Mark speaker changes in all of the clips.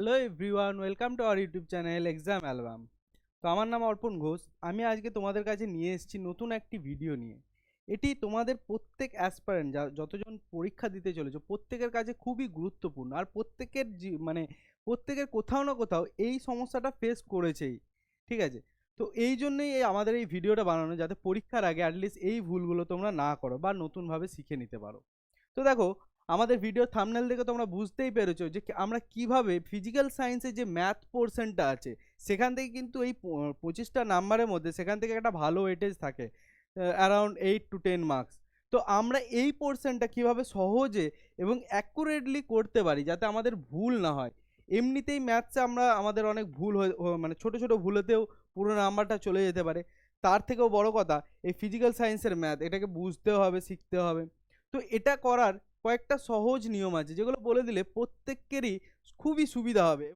Speaker 1: Hello everyone, welcome to our YouTube channel exam album. তো আমার নাম অর্পণ ঘোষ। আমি আজকে তোমাদের কাছে নিয়ে এসেছি নতুন একটি ভিডিও নিয়ে। এটি তোমাদের প্রত্যেক অ্যাসপারেন্ট যা, যতজন পরীক্ষা দিতে চলেছে, প্রত্যেকের কাছে খুবই গুরুত্বপূর্ণ। আর প্রত্যেকের মানে প্রত্যেকের কোথাও না কোথাও এই সমস্যাটা ফেস করেছেই। ঠিক আছে? তো এই জন্যই এই আমাদের এই ভিডিওটা বানানো, যাতে পরীক্ষার আগে অ্যাটলিস্ট এই ভুলগুলো তোমরা না করো বা নতুনভাবে শিখে নিতে পারো। তো দেখো আমাদের ভিডিও থামনেল দেখে তোমরা বুঝতেই পেরেছ যে আমরা কীভাবে ফিজিক্যাল সায়েন্সের যে ম্যাথ পোর্শনটা আছে, সেখান থেকে কিন্তু এই পঁচিশটা নাম্বারের মধ্যে সেখান থেকে একটা ভালো ওয়েটেজ থাকে around eight to ten marks তো আমরা এই পোর্শনটা কীভাবে সহজে এবং অ্যাকুরেটলি করতে পারি যাতে আমাদের ভুল না হয়? এমনিতেই ম্যাথসে আমরা আমাদের অনেক ভুল হয়ে মানে ছোট ছোট ভুলেতেও পুরো নাম্বারটা চলে যেতে পারে। তার থেকেও বড় কথা, এই ফিজিক্যাল সায়েন্সের ম্যাথ এটাকে বুঝতেও হবে শিখতে হবে। তো এটা করার কয়েকটা সহজ নিয়ম আছে, যেগুলো বলে দিলে প্রত্যেকেরই খুবই সুবিধা হবে।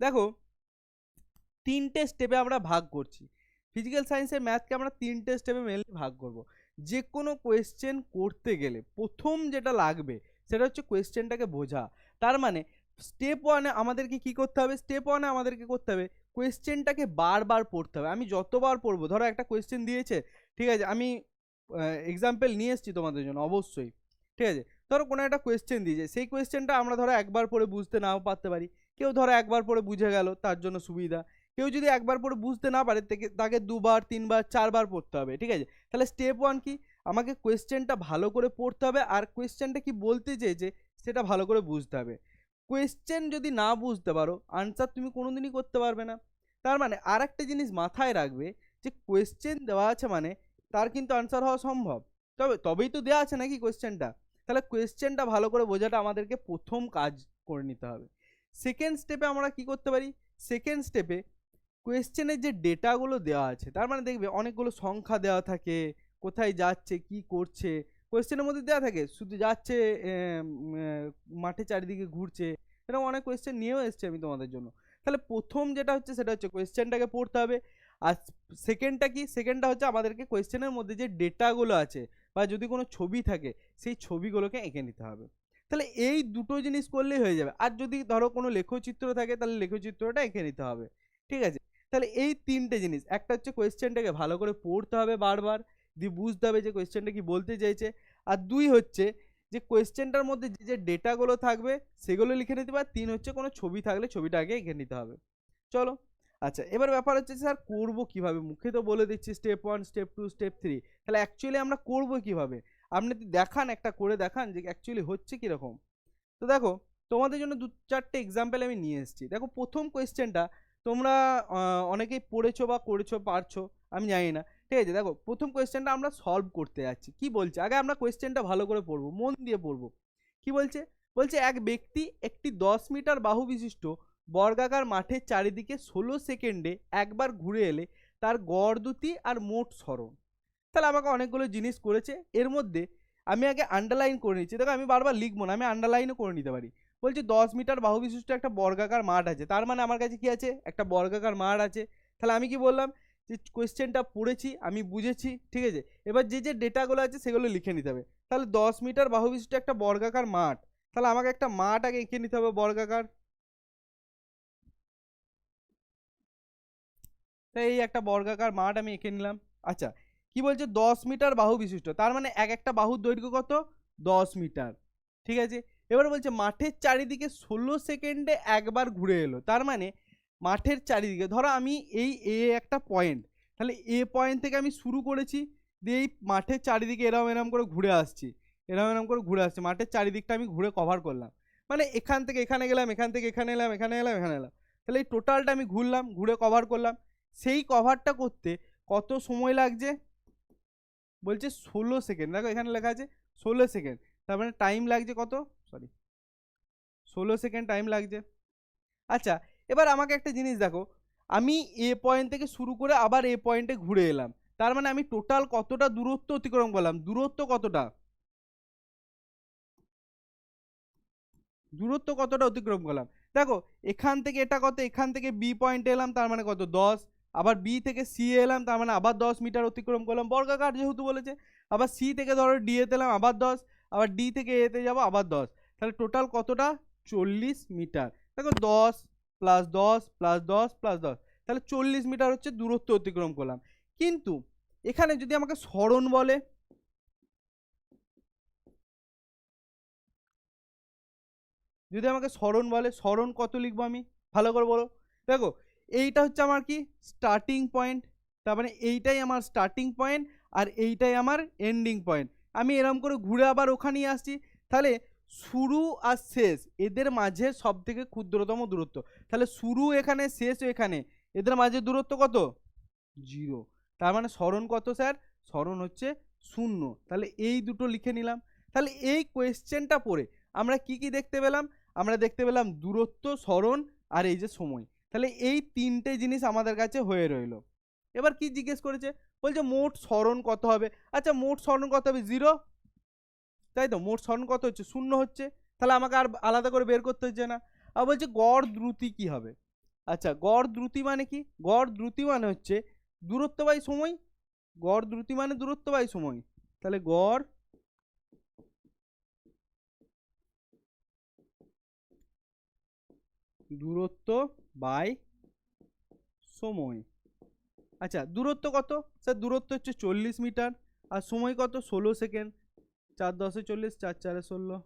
Speaker 1: দেখো, তিনটে স্টেপে আমরা ভাগ করছি। ফিজিক্যাল সায়েন্সের ম্যাথকে আমরা তিনটে স্টেপে মেনলি ভাগ করব। যে কোনো কোয়েশ্চেন করতে গেলে প্রথম যেটা লাগবে সেটা হচ্ছে কোয়েশ্চেনটাকে বোঝা। তার মানে স্টেপ ওয়ানে আমাদেরকে কি করতে হবে? স্টেপ ওয়ানে আমাদেরকে করতে হবে কোয়েশ্চেনটাকে বারবার পড়তে হবে। আমি যতবার পড়ব, ধরো একটা কোয়েশ্চেন দিয়েছে ঠিক আছে? আমি এক্সাম্পল নিয়ে এসেছি তোমাদের জন্য, অবশ্যই। ঠিক আছে? ধরো কোনো একটা কোয়েশ্চেন দিয়েছে সেই কোয়েশ্চেনটা আমরা ধরো একবার পড়ে বুঝতে নাও পারতে পারি। কেউ ধরো একবার পড়ে বুঝে গেল, তার জন্য সুবিধা। কেউ যদি একবার পড়ে বুঝতে না পারে, তাকে দুবার, তিনবার, চারবার পড়তে হবে, ঠিক আছে? তাহলে স্টেপ ওয়ান কি? আমাকে কোয়েশ্চেনটা ভালো করে পড়তে হবে, আর কোয়েশ্চেনটা কি বলতে চেয়েছে সেটা ভালো করে বুঝতে হবে। কোয়েশ্চেন যদি না বুঝতে পারো আনসার তুমি কোনোদিনই করতে পারবে না। তার মানে আর একটা জিনিস মাথায় রাখবে যে কোয়েশ্চেন দেওয়া আছে মানে তার কিন্তু আনসার হওয়া সম্ভব। তবে, তবেই তো দেওয়া আছে নাকি কোয়েশ্চেনটা তাহলে কোয়েশ্চেনটা ভালো করে বোঝাটা আমাদেরকে প্রথম কাজ করে নিতে হবে। সেকেন্ড স্টেপে আমরা কি করতে পারি? সেকেন্ড স্টেপে কোয়েশ্চেনের যে ডেটাগুলো দেওয়া আছে, তার মানে দেখবে অনেকগুলো সংখ্যা দেওয়া থাকে, কোথায় যাচ্ছে, কি করছে কোয়েশ্চেনের মধ্যে দেওয়া থাকে, শুধু যাচ্ছে মাঠে চারিদিকে ঘুরছে, এরকম অনেক কোয়েশ্চেন নিয়েও এসছে আমি তোমাদের জন্য। তাহলে প্রথম যেটা হচ্ছে, সেটা হচ্ছে কোয়েশ্চেনটাকে পড়তে হবে। আর সেকেন্ডটা কি? সেকেন্ডটা হচ্ছে আমাদেরকে কোয়েশ্চেনের মধ্যে যে ডেটাগুলো আছে বা যদি কোনো ছবি থাকে, সেই ছবিগুলোকে এঁকে নিতে হবে। তাহলে এই দুটো জিনিস করলেই হয়ে যাবে। আর যদি ধরো কোনো লেখচিত্র থাকে, তাহলে লেখচিত্রটা এঁকে নিতে হবে। ঠিক আছে? তাহলে এই তিনটে জিনিস, একটা হচ্ছে কোয়েশ্চেনটাকে ভালো করে পড়তে হবে বারবার, দিয়ে বুঝতে হবে যে কোয়েশ্চেনটা কি বলতে চাইছে। আর দুই হচ্ছে যে কোয়েশ্চেনটার মধ্যে যে যে ডেটাগুলো থাকবে, সেগুলো লিখে নিতে পারে তিন হচ্ছে কোনো ছবি থাকলে ছবিটা আগে এঁকে নিতে হবে। চলো আচ্ছা এবার ব্যাপার হচ্ছে স্যার করব কীভাবে? মুখে তো বলে দিচ্ছি step one step two step three তাহলে অ্যাকচুয়ালি আমরা করব কীভাবে? আপনি দেখান, একটা করে দেখান যে অ্যাকচুয়ালি হচ্ছে কীরকম। তো দেখো, তোমাদের জন্য দু চারটে এক্সাম্পল আমি নিয়ে এসেছি। দেখো, প্রথম কোয়েশ্চেনটা তোমরা অনেকেই পড়েছো বা করেছ, পারছ, আমি জানি না। ঠিক আছে, দেখো, প্রথম কোয়েশ্চেনটা আমরা সলভ করতে যাচ্ছি। কি বলছে? আগে আমরা কোয়েশ্চেনটা ভালো করে পড়ব, মন দিয়ে পড়ব। কি বলছে? বলছে, এক ব্যক্তি একটি দশ মিটার বাহু বিশিষ্ট বর্গাকার মাঠের চারিদিকে ষোলো সেকেন্ডে একবার ঘুরে এলে তার গড় দুটি আর মোট সরণ তাহলে আমাকে অনেকগুলো জিনিস করেছে, এর মধ্যে আমি আগে আন্ডারলাইন করে নিচ্ছি। দেখো আমি বারবার লিখব না, আমি আন্ডারলাইনও করে নিতে পারি। বলছি দশ মিটার বাহু বিশিষ্ট একটা বর্গাকার মাঠ আছে, তার মানে আমার কাছে কি আছে? একটা বর্গাকার মাঠ আছে। তাহলে আমি কি বললাম? যে কোয়েশ্চেনটা পড়েছি, আমি বুঝেছি, ঠিক আছে? এবার যে যে ডেটাগুলো আছে সেগুলো লিখে নিতে হবে। তাহলে দশ মিটার বাহু বিশিষ্ট একটা বর্গাকার মাঠ, তাহলে আমাকে একটা মাঠ আগে এঁকে নিতে হবে বর্গাকার। তো এই একটা বর্গাকার মাঠ আমি এঁকে নিলাম। আচ্ছা কি বলছে? দশ মিটার বাহু বিশিষ্ট। তার মানে এক একটা বাহুর দৈর্ঘ্য কত? দশ মিটার। ঠিক আছে? এবার বলছে, মাঠের চারিদিকে ষোলো সেকেন্ডে একবার ঘুরে এলো। তার মানে মাঠের চারিদিকে, ধরো আমি এই এ একটা পয়েন্ট, তাহলে এ পয়েন্ট থেকে আমি শুরু করেছি, দিয়ে এই মাঠের চারিদিকে এরম এরম করে ঘুরে আসছি, এরম এরম করে ঘুরে আসছি, মাঠের চারিদিকটা আমি ঘুরে কভার করলাম। মানে এখান থেকে এখানে গেলাম, এখান থেকে এখানে এলাম এখানে এলাম এখানে এলাম। তাহলে এই টোটালটা আমি ঘুরলাম, ঘুরে কভার করলাম। সেই কভারটা করতে কত সময় লাগছে? বলছে ষোলো সেকেন্ড দেখো এখানে লেখা আছে ষোলো সেকেন্ড তার মানে টাইম লাগছে কত? সরি ষোলো সেকেন্ড টাইম লাগছে। আচ্ছা এবার আমাকে একটা জিনিস দেখো। আমি এ পয়েন্ট থেকে শুরু করে আবার এ পয়েন্টে ঘুরে এলাম। তার মানে আমি টোটাল কতটা দূরত্ব অতিক্রম করলাম? দূরত্ব কতটা? দূরত্ব কতটা অতিক্রম করলাম? দেখো, এখান থেকে এটা কত? এখান থেকে বি পয়েন্টে এলাম, তার মানে কত? দশ। আবার বি থেকে সি এলাম, তার মানে আবার দশ মিটার অতিক্রম করলাম। বর্গাকার যেহেতু বলেছে, আবার সি থেকে ধরো ডি এতে এলাম, আবার দশ, আবার ডি থেকে এতে যাব, আবার দশ। তাহলে টোটাল কতটা? চল্লিশ মিটার। দেখো দশ প্লাস দশ প্লাস দশ প্লাস দশ, তাহলে চল্লিশ মিটার হচ্ছে দূরত্ব অতিক্রম করলাম। কিন্তু এখানে যদি আমাকে স্মরণ বলে, যদি আমাকে স্মরণ বলে, স্মরণ কত লিখব আমি? ভালো করে বলো। দেখো এইটা হচ্ছে আমার কি? স্টার্টিং পয়েন্ট তার মানে এইটাই আমার স্টার্টিং পয়েন্ট আর এইটাই আমার এন্ডিং পয়েন্ট আমি এরম করে ঘুরে আবার ওখানেই আসছি। তাহলে শুরু আর শেষ এদের মাঝে সব থেকে ক্ষুদ্রতম দূরত্ব। তাহলে শুরু এখানে, শেষ এখানে, এদের মাঝে দূরত্ব কত? জিরো তার মানে স্মরণ কত স্যার? স্মরণ হচ্ছে শূন্য। তাহলে এই দুটো লিখে নিলাম। তাহলে এই কোয়েশ্চেনটা পড়ে আমরা কি কি দেখতে পেলাম? আমরা দেখতে পেলাম দূরত্ব, স্মরণ আর এই যে সময়। তাহলে এই তিনটে জিনিস আমাদের কাছে হয়ে রইল। এবার কি জিজ্ঞেস করেছে? বলছে, মোট স্মরণ কত হবে? আচ্ছা মোট স্মরণ কত হবে? জিরো। তাই তো? মোট স্মরণ কত হচ্ছে? শূন্য হচ্ছে। তাহলে আমাকে আর আলাদা করে বের করতে হচ্ছে না। আর বলছে, গড় দ্রুতি কি হবে? আচ্ছা গড় দ্রুতি মানে কি? গড় দ্রুতি মানে হচ্ছে দূরত্ব বাই সময়। গড় দ্রুতি মানে দূরত্ব বাই সময়। তাহলে গড় দূরত্ব বাই সময়। আচ্ছা দূরত্ব কত? স্যার, দূরত্ব হচ্ছে চল্লিশ মিটার। আর সময় কত? ষোলো সেকেন্ড। চার দশে চল্লিশ, চার চারে ষোলো।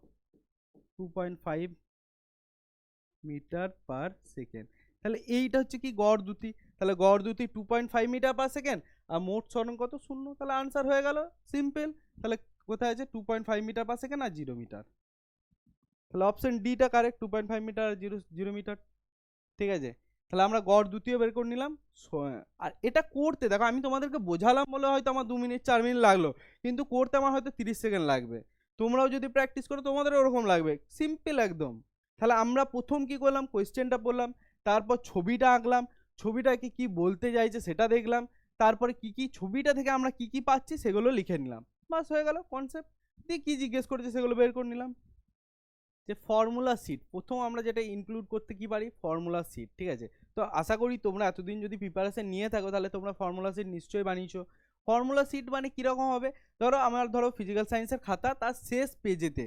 Speaker 1: Two point five metre per second. তাহলে এইটা হচ্ছে কি গড় দ্রুতি তাহলে গড় দ্রুতি two point five metre per second. আর মোট স্মরণ কত? শূন্য। তাহলে আনসার হয়ে গেল। সিম্পল। তাহলে কোথায় আছে? Two point five metre per second আর জিরো মিটার। তাহলে option ডিটা correct two point five metre zero zero metre ঠিক আছে? তাহলে আমরা গড় দ্বিতীয় বের করে নিলাম। আর এটা করতে, দেখো আমি তোমাদেরকে বোঝালাম বলে হয়তো আমার দু মিনিট চার মিনিট লাগল, কিন্তু করতে আমার হয়তো তিরিশ সেকেন্ড লাগবে। তোমরাও যদি প্র্যাকটিস করো তোমাদের ওরকম লাগবে। সিম্পল একদম। তাহলে আমরা প্রথম কি করলাম? কোয়েশ্চেনটা পড়লাম, তারপর ছবিটা আঁকলাম ছবিটাকে কি বলতে চাইছে সেটা দেখলাম, তারপরে কি কি ছবিটা থেকে আমরা কি কি পাচ্ছি সেগুলো লিখে নিলাম। বাস হয়ে গেল কনসেপ্ট দিয়ে কী জিজ্ঞেস করেছে সেগুলো বের করে নিলাম। যে ফর্মুলা সিট প্রথম আমরা যেটা ইনক্লুড করতে কি পারি? ফর্মুলা সিট ঠিক আছে? তো আশা করি তোমরা এতদিন যদি প্রিপারেশন নিয়ে থাকো, তাহলে তোমরা ফর্মুলা সিট নিশ্চয়ই বানিয়েছো। ফর্মুলা সিট মানে কীরকম হবে? ধরো আমার ধরো ফিজিক্যাল সায়েন্সের খাতা, তার শেষ পেজেতে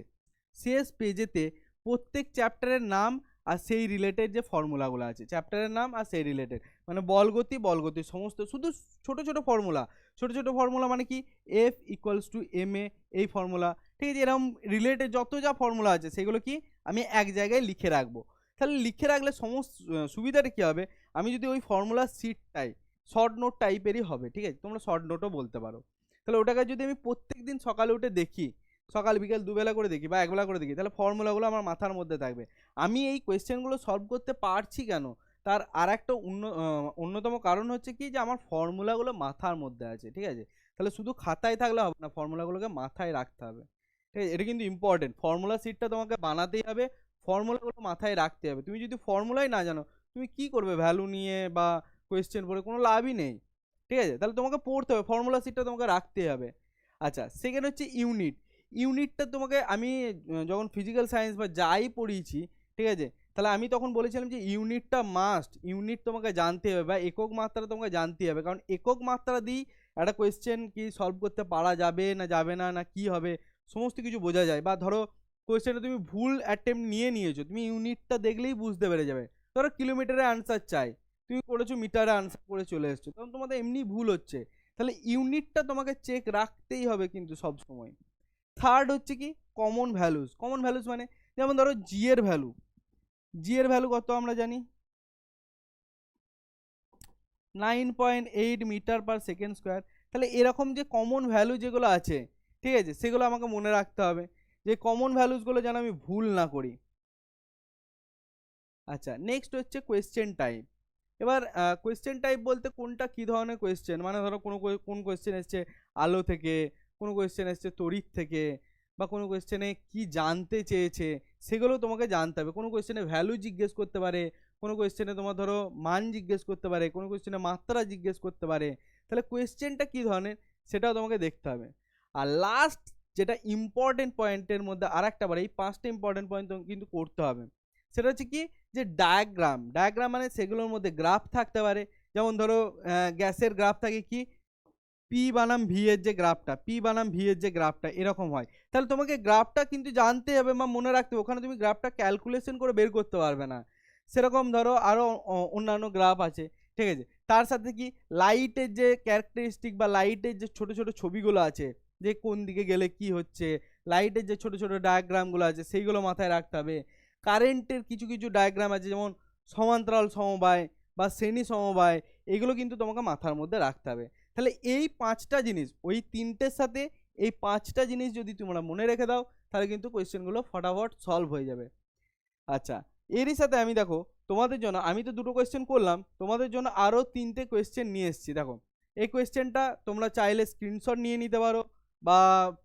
Speaker 1: শেষ পেজেতে প্রত্যেক চ্যাপ্টারের নাম আর সেই রিলেটেড যে ফর্মুলাগুলো আছে চ্যাপ্টারের নাম আর সেই রিলেটেড মানে বলগতি বলগতি সমস্ত শুধু ছোট ছোট ফর্মুলা ছোট ছোট ফর্মুলা মানে কি? F equals to M A এই ফর্মুলা ঠিক আছে এরকম রিলেটেড যত যা ফর্মুলা আছে, সেগুলো কি আমি এক জায়গায় লিখে রাখব। তাহলে লিখে রাখলে সমস্ত সুবিধাটা কী হবে? আমি যদি ওই ফর্মুলা সিটটাই শর্ট নোট টাইপেরই হবে, ঠিক আছে? তোমরা শর্ট নোটও বলতে পারো। তাহলে ওটাকে যদি আমি প্রত্যেক দিন সকালে উঠে দেখি, সকাল, বিকেল দুবেলা করে দেখি বা একবেলা করে দেখি, তাহলে ফর্মুলাগুলো আমার মাথার মধ্যে থাকবে। আমি এই কোয়েশ্চেনগুলো সলভ করতে পারছি কেন? তার আর একটা অন্য অন্যতম কারণ হচ্ছে কি যে আমার ফর্মুলাগুলো মাথার মধ্যে আছে, ঠিক আছে? তাহলে শুধু খাতায় থাকলে হবে না ফর্মুলাগুলোকে মাথায় রাখতে হবে। ঠিক আছে? এটা কিন্তু ইম্পর্টেন্ট ফর্মুলা সিটটা তোমাকে বানাতেই হবে ফর্মুলাগুলো মাথায় রাখতে হবে। তুমি যদি ফর্মুলাই না জানো, তুমি কি করবে? ভ্যালু নিয়ে বা কোয়েশ্চেন পড়ে কোনো লাভই নেই। ঠিক আছে? তাহলে তোমাকে পড়তে হবে ফর্মুলা সিটটা তোমাকে রাখতে হবে। আচ্ছা সেকেন্ড হচ্ছে ইউনিট ইউনিটটা তোমাকে আমি যখন ফিজিক্যাল সায়েন্স বা যাই পড়িয়েছি, ঠিক আছে? তাহলে আমি তখন বলেছিলাম যে ইউনিটটা মাস্ট ইউনিট তোমাকে জানতে হবে বা একক মাত্রা তোমাকে জানতে হবে। কারণ একক মাত্রা দিই একটা কোয়েশ্চেন কি সলভ করতে পারা যাবে না যাবে না না কি হবে? সমস্ত কিছু বোঝা যায়। বা ধরো কোয়েশ্চেনে তুমি ভুল অ্যাটেম্প নিয়ে নিয়েছো, তুমি ইউনিটটা দেখলেই বুঝতে পেরে যাবে। ধরো কিলোমিটারে আনসার চাই, তুমি করেছ মিটারে আনসার করে চলে এসছো, তখন তোমাদের এমনি ভুল হচ্ছে। তাহলে ইউনিটটা তোমাকে চেক রাখতেই হবে কিন্তু সব সময়। থার্ড হচ্ছে কি? কমন ভ্যালুস কমন ভ্যালুস মানে যেমন ধরো জি এর ভ্যালু জি এর ভ্যালু কত আমরা জানি? Nine point eight metre per second square তাহলে এরকম যে কমন ভ্যালু যেগুলো আছে ঠিক আছে? সেগুলো আমাকে মনে রাখতে হবে যে কমন ভ্যালুসগুলো যেন আমি ভুল না করি। আচ্ছা নেক্সট হচ্ছে কোয়েশ্চেন টাইপ এবার কোয়েশ্চেন টাইপ বলতে কোনটা কী ধরনের কোয়েশ্চেন মানে ধরো কোনো কোন কোয়েশ্চেন এসছে আলো থেকে, কোনো কোয়েশ্চেন এসছে তড়িৎ থেকে, বা কোনো কোয়েশ্চেনে কি জানতে চেয়েছে, সেগুলো তোমাকে জানতে হবে। কোনো কোয়েশ্চেনে ভ্যালু জিজ্ঞেস করতে পারে, কোনো কোয়েশ্চেনে তোমার ধরো মান জিজ্ঞেস করতে পারে, কোনো কোয়েশ্চেনে মাত্রা জিজ্ঞেস করতে পারে। তাহলে কোয়েশ্চেনটা কী ধরনের? সেটাও তোমাকে দেখতে হবে। আর লাস্ট যেটা ইম্পর্টেন্ট পয়েন্টের মধ্যে আর একটা বার, এই পাঁচটা ইম্পর্টেন্ট পয়েন্ট কিন্তু করতে হবে। সেটা হচ্ছে কি? যে ডায়াগ্রাম ডায়াগ্রাম মানে সেগুলোর মধ্যে গ্রাফ থাকতে পারে। যেমন ধরো গ্যাসের গ্রাফ থাকে কি? পি বানাম ভি এর যে গ্রাফটা পি বানাম ভি এর যে গ্রাফটা এরকম হয়। তাহলে তোমাকে গ্রাফটা কিন্তু জানতে হবে বা মনে রাখতে হবে, ওখানে তুমি গ্রাফটা ক্যালকুলেশন করে বের করতে পারবে না। সেরকম ধরো আরও অন্যান্য গ্রাফ আছে, ঠিক আছে? তার সাথে কি? লাইটের যে ক্যারেক্টারিস্টিক বা লাইটের যে ছোট ছোট ছবিগুলো আছে যে কোন দিকে গেলে কি হচ্ছে? লাইটের যে ছোট ছোট ডায়াগ্রামগুলো আছে, সেইগুলো মাথায় রাখতে হবে। কারেন্টের কিছু কিছু ডায়াগ্রাম আছে, যেমন সমান্তরাল সমবায় বা শ্রেণি সমবায়, এগুলো কিন্তু তোমাকে মাথার মধ্যে রাখতে হবে। তাহলে এই পাঁচটা জিনিস, ওই তিনটের সাথে এই পাঁচটা জিনিস যদি তোমরা মনে রেখে দাও, তাহলে কিন্তু কোয়েশ্চেনগুলো ফটাফট সলভ হয়ে যাবে। আচ্ছা এরই সাথে আমি দেখো, তোমাদের জন্য, আমি তো দুটো কোয়েশ্চেন করলাম, তোমাদের জন্য আরও তিনটে কোয়েশ্চেন নিয়ে এসেছি। দেখো, এই কোয়েশ্চেনটা তোমরা চাইলে স্ক্রিনশট নিয়ে নিতে পারো। বা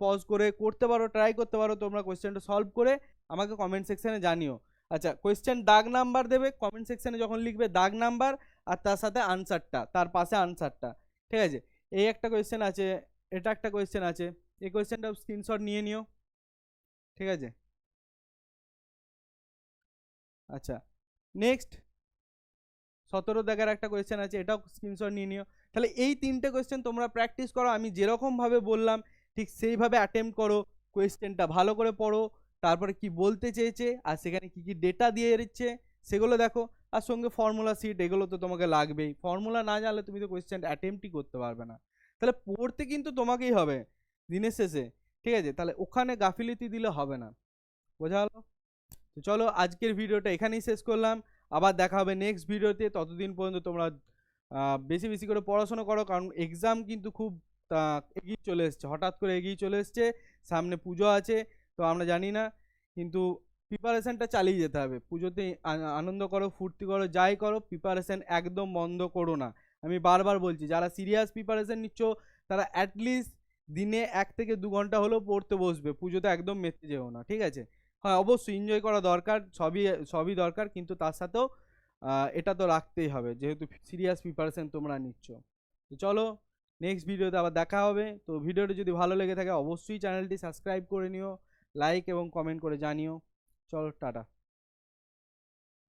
Speaker 1: পজ করে করতে পারো ট্রাই করতে পারো, তোমরা কোয়েশ্চেনটা সলভ করে আমাকে কমেন্ট সেকশানে জানিও। আচ্ছা কোয়েশ্চেন দাগ নাম্বার দেবে কমেন্ট সেকশানে যখন লিখবে দাগ নাম্বার আর তার সাথে আনসারটা তার পাশে আনসারটা ঠিক আছে? এই একটা কোয়েশ্চেন আছে, এটা একটা কোয়েশ্চেন আছে, এই কোয়েশ্চেনটা স্ক্রিনশট নিয়ে নিও, ঠিক আছে? আচ্ছা নেক্সট সতেরো দেখার একটা কোয়েশ্চেন আছে, এটাও স্ক্রিনশট নিয়ে নিও। তাহলে এই তিনটে কোয়েশ্চেন তোমরা প্র্যাকটিস করো, আমি যেরকমভাবে বললাম ঠিক সেইভাবে অ্যাটেম্প করো কোয়েশ্চেনটা ভালো করে পড়ো, তারপরে কি বলতে চেয়েছে, আর সেখানে কি কি ডেটা দিয়ে দিচ্ছে, সেগুলো দেখো, আর সঙ্গে ফর্মুলা সিট এগুলো তো তোমাকে লাগবেই। ফর্মুলা না জানলে তুমি তো কোয়েশ্চেন অ্যাটেম্পটই করতে পারবে না। তাহলে পড়তে কিন্তু তোমাকেই হবে, দিনের শেষে, ঠিক আছে? তাহলে ওখানে গাফিলিতি দিলে হবে না। বোঝা হলো তো চলো, আজকের ভিডিওটা এখানেই শেষ করলাম। আবার দেখা হবে নেক্সট ভিডিওতে ততদিন পর্যন্ত তোমরা বেশি বেশি করে পড়াশোনা করো, কারণ এক্সাম কিন্তু খুব আহ, এগিয়ে চলে এসছে হঠাৎ করে এগিয়ে চলে এসছে সামনে পুজো আছে তো আমরা জানি না কিন্তু প্রিপারেশনটা চালিয়ে যেতে হবে। পুজোতে আনন্দ করো ফুর্তি করো যাই করো প্রিপারেশন একদম বন্ধ করো না। আমি বারবার বলছি যারা সিরিয়াস প্রিপারেশন নিচ্ছ তারা অ্যাটলিস্ট দিনে এক থেকে দু ঘণ্টা হলেও পড়তে বসবে। পুজোতে একদম মেতে যেও না ঠিক আছে? হ্যাঁ অবশ্যই এনজয় করা দরকার সবই সবই দরকার কিন্তু তার সাথেও এটা তো রাখতেই হবে যেহেতু সিরিয়াস প্রিপারেশন তোমরা নিচ্ছ। তো চলো নেক্সট ভিডিওতে আবার দেখা হবে। তো ভিডিওটি যদি ভালো লেগে থাকে, অবশ্যই চ্যানেলটি সাবস্ক্রাইব করে নিও লাইক এবং কমেন্ট করে জানিও। চলো, টাটা।